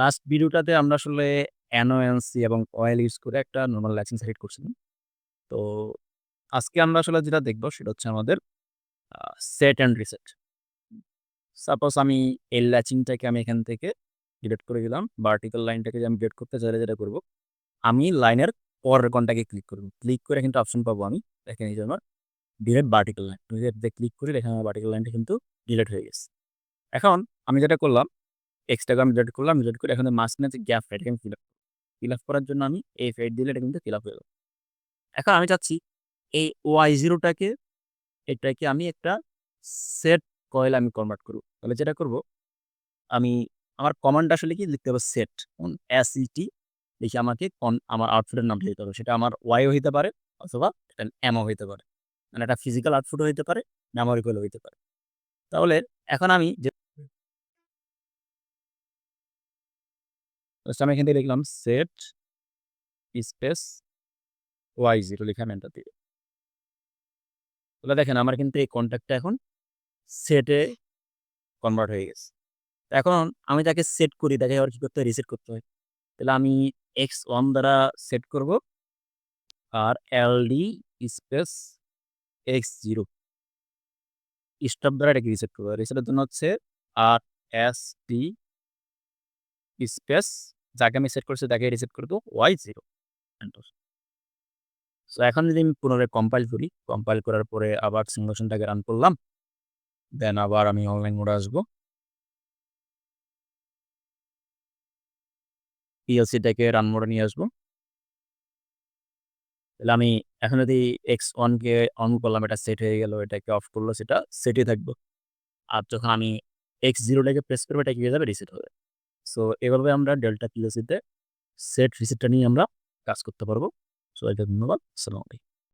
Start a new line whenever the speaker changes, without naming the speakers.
Last ভিডিওটাতে আমরা আসলে NONC এবং অয়েল ইউজ করে একটা নর্মাল ল্যাচিং সার্কিট করছিলাম। তো আজকে আমরা আসলে যেটা দেখব সেটা হচ্ছে আমাদের সেট অ্যান্ড রিসেট। সাপোজ আমি এই ল্যাচিংটাকে আমি এখান থেকে ডিলেট করে দিলাম। ভার্টিক্যাল লাইনটাকে যে আমি ডিলেট করতে চাইলে যেটা করব, আমি লাইনের পরের কোণটাকে ক্লিক করব। ক্লিক করে কিন্তু অপশন পাবো আমি। দেখেন এই যে আমার ডিলিট ভার্টিক্যাল লাইন। দিয়ে ক্লিক করি দেখেন আমার ভার্টিক্যাল লাইনটা কিন্তু ডিলেট হয়ে গেছে। এখন আমি যেটা করলাম, এক্সটাকে আমি ডিলিট করলাম। ডিলিট করে এখন মাঝখানে যে গ্যাপটা এটাকে আমি ফিল আপ ফিল আপ করার জন্য আমি এই ফেড দিলে এটা কিন্তু ফিল আপ হয়ে গেল। এখন আমি চাচ্ছি এই ওয়াই জিরোটাকে এটাকে আমি একটা সেট কয়েল আমি কনভার্ট করব। তাহলে যেটা করব, আমি আমার কমান্ড আসলে কি লিখতে হবে সেট অন SET লিখে আমাকে কন আমার আউটফুটের নাম দিতে হবে। সেটা আমার Y ও হইতে পারে অথবা এটা M ও হইতে পারে। মানে একটা ফিজিক্যাল আউটপুটও হইতে পারে, মেমোরি কয়েলও হইতে পারে। তাহলে এখন আমি যে জাস্ট আমি এখান থেকে লিখলাম সেট স্পেস Y0 লিখে আমি এন্টার দিয়ে তাহলে দেখেন আমার কিন্তু এই কনট্যাক্টটা এখন সেটে কনভার্ট হয়ে গেছে। এখন আমি তাকে সেট করি, তাকে আবার কী করতে হয়? রিসেট করতে হয়। তাহলে আমি এক্স ওয়ান দ্বারা সেট করব। আর LD space x zero stop দ্বারা এটাকে রিসেট করব রিসেটের জন্য হচ্ছে RST স্পেস যাকে আমি সেট করছি তাকে রিসেট করে দেব Y0 এন্টার। সো এখন যদি আমি পুনরায় কম্পাইল করি, কম্পাইল করার পরে আবার সিমুলেশনটাকে রান করলাম। দেন আবার আমি অনলাইন মোডে আসব। PLC-টাকে রান মোডে নিয়ে আসব। তাহলে আমি এখন যদি X1 কে অন করলাম এটা সেট হয়ে গেল, এটাকে অফ করল সেটা সেটই থাকব আর যখন আমি X0 টাকে প্রেস করব এটা কি হয়ে যাবে? রিসেট হবে। সো এভাবে আমরা ডেল্টা PLC-তে সেট রিসিটটা নিয়ে আমরা কাজ করতে পারব। সবাইকে ধন্যবাদ। আসসালামু আলাইকুম।